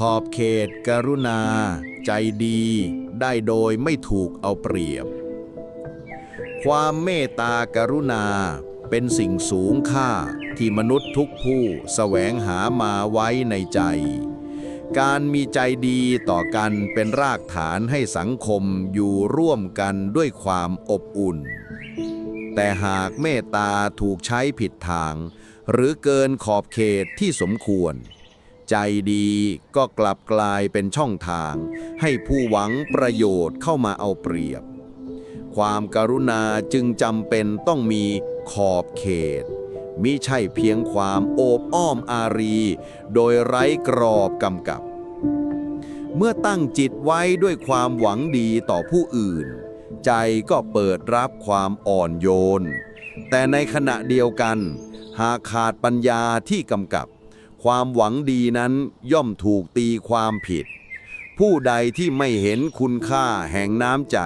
ขอบเขต กรุณา ใจดี ได้โดยไม่ถูกเอาเปรียบ ความเมตตากรุณาเป็นสิ่งสูงค่าที่มนุษย์ทุกผู้แสวงหามาไว้ในใจ การมีใจดีต่อกันเป็นรากฐานให้สังคมอยู่ร่วมกันด้วยความอบอุ่น แต่หากเมตตาถูกใช้ผิดทาง หรือเกินขอบเขตที่สมควร ใจดีก็กลับกลายเป็นช่องทาง ให้ผู้หวังประโยชน์เข้ามาเอาเปรียบ ความการุณาจึงจำเป็นต้องมีขอบเขตมิใช่เพียงความโอบอ้อมอารี โดยไร้กรอบกำกับ เมื่อตั้งจิตไว้ด้วยความหวังดีต่อผู้อื่น ใจก็เปิดรับความอ่อนโยน แต่ในขณะเดียวกัน หากขาดปัญญาที่กำกับ ความหวังดีนั้นย่อมถูกตีความผิด ผู้ใดที่ไม่เห็นคุณค่าแห่งน้ำใจ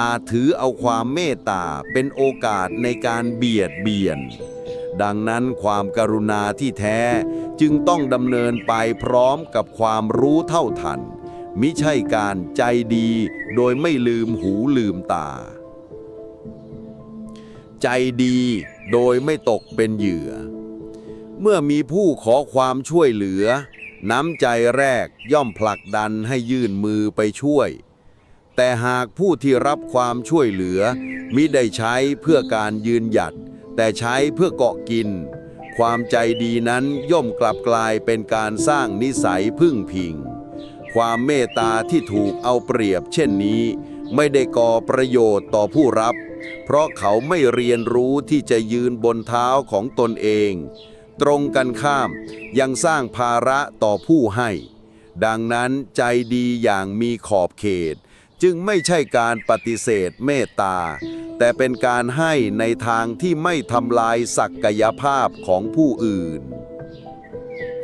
อาจถือเอาความเมตตาเป็นโอกาสในการเบียดเบียน ดังนั้นความกรุณาที่แท้จึงต้องดำเนินไปพร้อมกับความรู้เท่าทัน มิใช่การใจดีโดยไม่ลืมหูลืมตา ใจดีโดยไม่ตกเป็นเหยื่อ เมื่อมีผู้ขอความช่วยเหลือ น้ำใจแรกย่อมผลักดันให้ยื่นมือไปช่วย แต่หากผู้ที่รับความช่วยเหลือ มิได้ใช้เพื่อการยืนหยัด แต่ใช้เพื่อเกาะกิน ความใจดีนั้นย่อมกลับกลายเป็นการสร้างนิสัยพึ่งพิง ความเมตตาที่ถูกเอาเปรียบเช่นนี้ ไม่ได้ก่อประโยชน์ต่อผู้รับ เพราะเขาไม่เรียนรู้ที่จะยืนบนเท้าของตนเอง ตรงกันข้าม ยังสร้างภาระต่อผู้ให้ ดังนั้นใจดีอย่างมีขอบเขต จึงไม่ใช่การปฏิเสธเมตตา แต่เป็นการให้ในทางที่ไม่ทำลายศักยภาพของผู้อื่น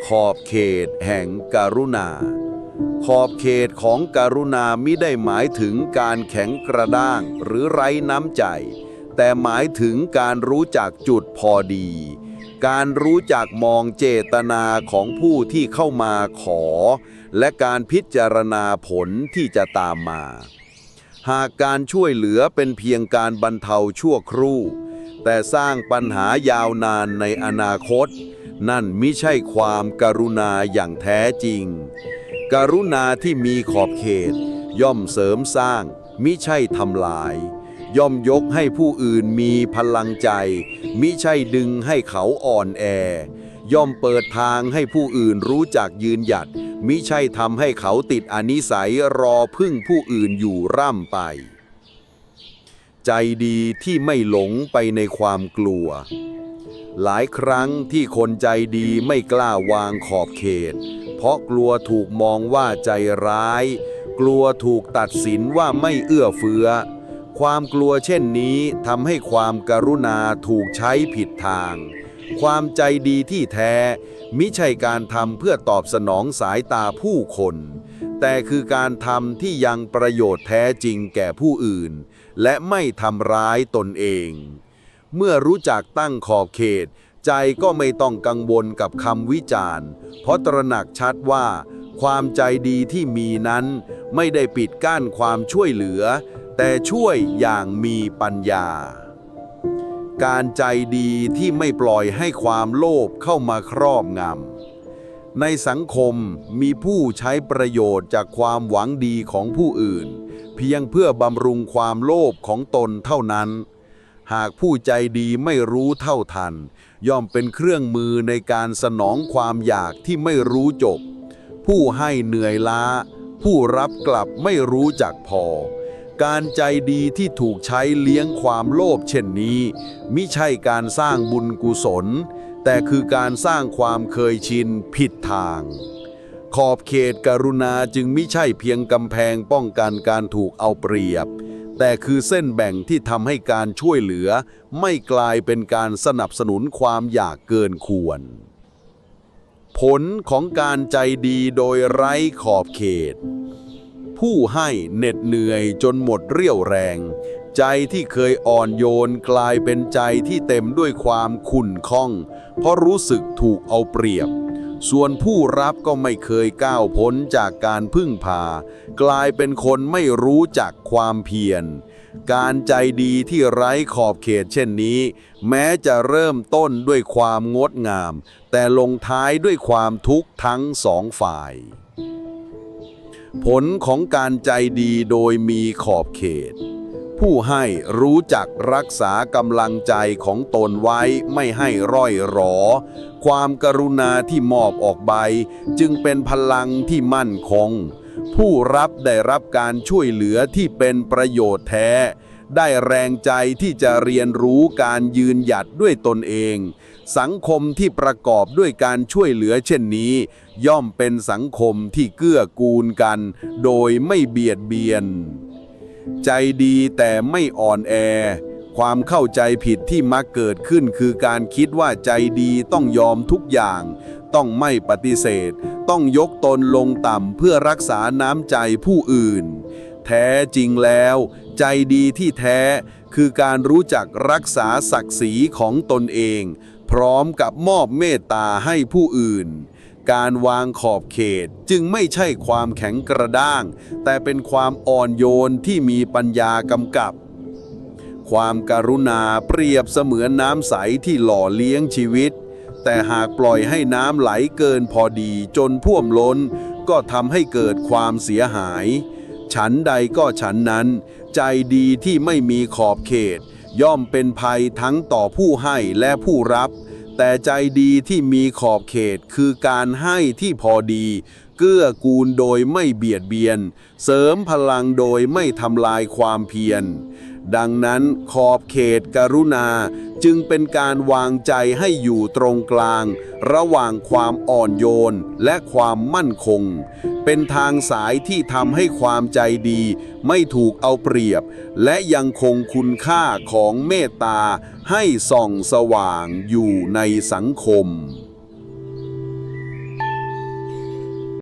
ขอบเขตแห่งการุณา ขอบเขตของการุณามิได้หมายถึงการแข็งกระด้างหรือไร้น้ำใจ แต่หมายถึงการรู้จักจุดพอดี การรู้จักมองเจตนาของผู้ที่เข้ามาขอ และการพิจารณาผลที่จะตามมา หากการช่วยเหลือเป็นเพียงการบรรเทาชั่วครู่ แต่สร้างปัญหายาวนานในอนาคต นั่นมิใช่ความการุณาอย่างแท้จริงการุณาที่มีขอบเขต ย่อมเสริมสร้างมิใช่ทำลาย ย่อมยกให้ผู้อื่นมีพลังใจ มิใช่ดึงให้เขาอ่อนแอ ย่อมเปิดทางให้ผู้อื่นรู้จักยืนหยัด มิใช่ทำให้เขาติดอนิสัยรอพึ่งผู้อื่นอยู่ร่ำไป ใจดีที่ไม่หลงไปในความกลัว หลายครั้งที่คนใจดีไม่กล้าวางขอบเขต เพราะกลัวถูกมองว่าใจร้าย กลัวถูกตัดสินว่าไม่เอื้อเฟื้อ ความกลัวเช่นนี้ทำให้ความการุณาถูกใช้ผิดทาง ความใจดีที่แท้ มิใช่การทำเพื่อตอบสนองสายตาผู้คน แต่คือการทำที่ยังประโยชน์แท้จริงแก่ผู้อื่น และไม่ทำร้ายตนเอง เมื่อรู้จักตั้งขอบเขต ใจก็ไม่ต้องกังวลกับคำวิจารณ์ เพราะตระหนักชัดว่า ความใจดีที่มีนั้น ไม่ได้ปิดกั้นความช่วยเหลือ แต่ช่วยอย่างมีปัญญา การใจดีที่ไม่ปล่อยให้ความโลภเข้ามาครอบงำ ในสังคมมีผู้ใช้ประโยชน์จากความหวังดีของผู้อื่น เพียงเพื่อบำรุงความโลภของตนเท่านั้น หากผู้ใจดีไม่รู้เท่าทัน ย่อมเป็นเครื่องมือในการสนองความอยากที่ไม่รู้จบ ผู้ให้เหนื่อยล้า ผู้รับกลับไม่รู้จักพอ การใจดีที่ถูกใช้เลี้ยงความโลภเช่นนี้มิใช่การสร้างบุญกุศล แต่คือการสร้างความเคยชินผิดทาง ขอบเขตกรุณาจึงม่ใช่เพียงกำแพงป้องกันการถูกเอาเปรียบ แต่คือเส้นแบ่งที่ทำให้การช่วยเหลือ ไม่กลายเป็นการสนับสนุนความอยากเกินควร ผลของการใจดีโดยไร้ขอบเขต ผู้ให้เหน็ดเหนื่อยจนหมดเรี่ยวแรง ใจที่เคยอ่อนโยนกลายเป็นใจที่เต็มด้วยความขุ่นข้อง เพราะรู้สึกถูกเอาเปรียบ ส่วนผู้รับก็ไม่เคยก้าวพ้นจากการพึ่งพา กลายเป็นคนไม่รู้จักความเพียร การใจดีที่ไร้ขอบเขตเช่นนี้ แม้จะเริ่มต้นด้วยความงดงาม แต่ลงท้ายด้วยความทุกข์ทั้งสองฝ่าย ผลของการใจดีโดยมีขอบเขต ผู้ให้รู้จักรักษากำลังใจของตนไว้ไม่ให้ร่อยหรอ ความกรุณาที่มอบออกไป จึงเป็นพลังที่มั่นคง ผู้รับได้รับการช่วยเหลือที่เป็นประโยชน์แท้ ได้แรงใจที่จะเรียนรู้การยืนหยัดด้วยตนเอง สังคมที่ประกอบด้วยการช่วยเหลือเช่นนี้ ย่อมเป็นสังคมที่เกื้อกูลกัน โดยไม่เบียดเบียน ใจดีแต่ไม่อ่อนแอ ความเข้าใจผิดที่มักเกิดขึ้นคือการคิดว่าใจดีต้องยอมทุกอย่าง ต้องไม่ปฏิเสธ ต้องยกตนลงต่ำเพื่อรักษาน้ำใจผู้อื่น แท้จริงแล้ว ใจดีที่แท้ คือการรู้จักรักษาศักดิ์ศรีของตนเอง พร้อมกับมอบเมตตาให้ผู้อื่น การวางขอบเขตจึงไม่ใช่ความแข็งกระด้าง แต่เป็นความอ่อนโยนที่มีปัญญากำกับ ความการุณาเปรียบเสมือนน้ำใสที่หล่อเลี้ยงชีวิต แต่หากปล่อยให้น้ำไหลเกินพอดีจนท่วมล้น ก็ทำให้เกิดความเสียหาย ฉันใดก็ฉันนั้น ใจดีที่ไม่มีขอบเขต ย่อมเป็นภัยทั้งต่อผู้ให้และผู้รับ แต่ใจดีที่มีขอบเขตคือการให้ที่พอดี เกื้อกูลโดยไม่เบียดเบียน เสริมพลังโดยไม่ทำลายความเพียร ดังนั้นขอบเขตกรุณาจึงเป็นการวางใจให้อยู่ตรงกลาง ระหว่างความอ่อนโยนและความมั่นคง เป็นทางสายที่ทำให้ความใจดี ไม่ถูกเอาเปรียบ และยังคงคุณค่าของเมตตาให้ส่องสว่างอยู่ในสังคม